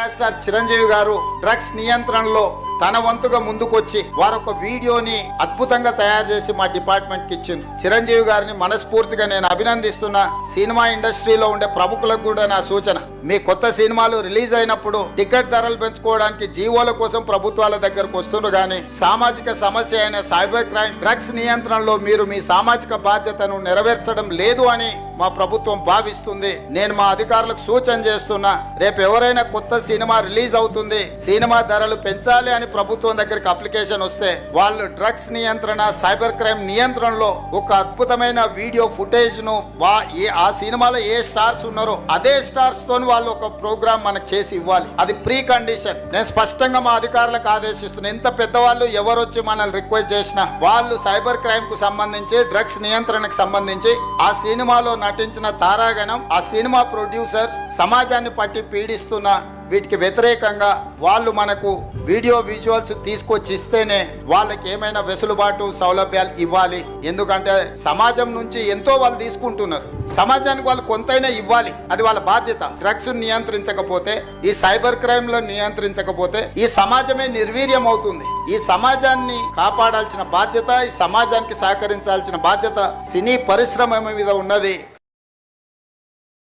Megastar Chiranjeevi గారు drugs నియంత్రణలో తన వంతుగా ముందుకొచ్చి వారొక వీడియోని అద్భుతంగా తయారు చేసి మా డిపార్ట్మెంట్కి ఇచ్చింది. చిరంజీవి గారిని మనస్ఫూర్తిగా నేను అభినందిస్తున్నా. సినిమా ఇండస్ట్రీలో ఉండే ప్రముఖులకు కూడా నా సూచన. మీ కొత్త సినిమాలు రిలీజ్ అయినప్పుడు టికెట్ ధరలు పెంచుకోవడానికి జీవోల కోసం ప్రభుత్వాల దగ్గరకు వస్తున్నారు కానీ సామాజిక సమస్య అయిన సైబర్ క్రైమ్ డ్రగ్స్ నియంత్రణలో మీరు మీ సామాజిక బాధ్యతను నెరవేర్చడం లేదు అని మా ప్రభుత్వం భావిస్తుంది. నేను మా అధికారులకు సూచన చేస్తున్నా. రేపు ఎవరైనా కొత్త సినిమా రిలీజ్ అవుతుంది. సినిమా ధరలు పెంచాలి అని ప్రభుత్వం దగ్గరికి అప్లికేషన్ వస్తే వాళ్ళు డ్రగ్స్ నియంత్రణ సైబర్ క్రైమ్ నియంత్రణలో ఒక అద్భుతమైన వీడియో ఫుటేజ్ను వా ఏ ఆ సినిమాలో ఏ స్టార్స్ ఉన్నారో అదే స్టార్స్తో వాళ్ళు ఒక ప్రోగ్రామ్ మనకు చేసి ఇవ్వాలి. అది ప్రీ కండిషన్ నేను స్పష్టంగా మా అధికారులకు ఆదేశిస్తున్నా. ఎంత పెద్దవాళ్ళు ఎవరు వచ్చి మనల్ని రిక్వెస్ట్ చేసినా వాళ్ళు సైబర్ క్రైమ్కు సంబంధించి డ్రగ్స్ నియంత్రణకు సంబంధించి ఆ సినిమాలో నటించిన తారాగణం ఆ సినిమా ప్రొడ్యూసర్స్ సమాజాన్ని పట్టి పీడిస్తున్న వీటికి వ్యతిరేకంగా వాళ్ళు మనకు వీడియో విజువల్స్ తీసుకొచ్చి ఇస్తేనే వాళ్ళకి ఏమైనా వెసులుబాటు సౌలభ్యాలు ఇవ్వాలి. ఎందుకంటే సమాజం నుంచి ఎంతో వాళ్ళు తీసుకుంటున్నారు. సమాజానికి వాళ్ళు కొంతైనా ఇవ్వాలి. అది వాళ్ళ బాధ్యత. డ్రగ్స్ నియంత్రించకపోతే ఈ సైబర్ క్రైమ్ నియంత్రించకపోతే ఈ సమాజమే నిర్వీర్యం అవుతుంది. ఈ సమాజాన్ని కాపాడాల్సిన బాధ్యత ఈ సమాజానికి సహకరించాల్సిన బాధ్యత సినీ పరిశ్రమ మీద ఉన్నది.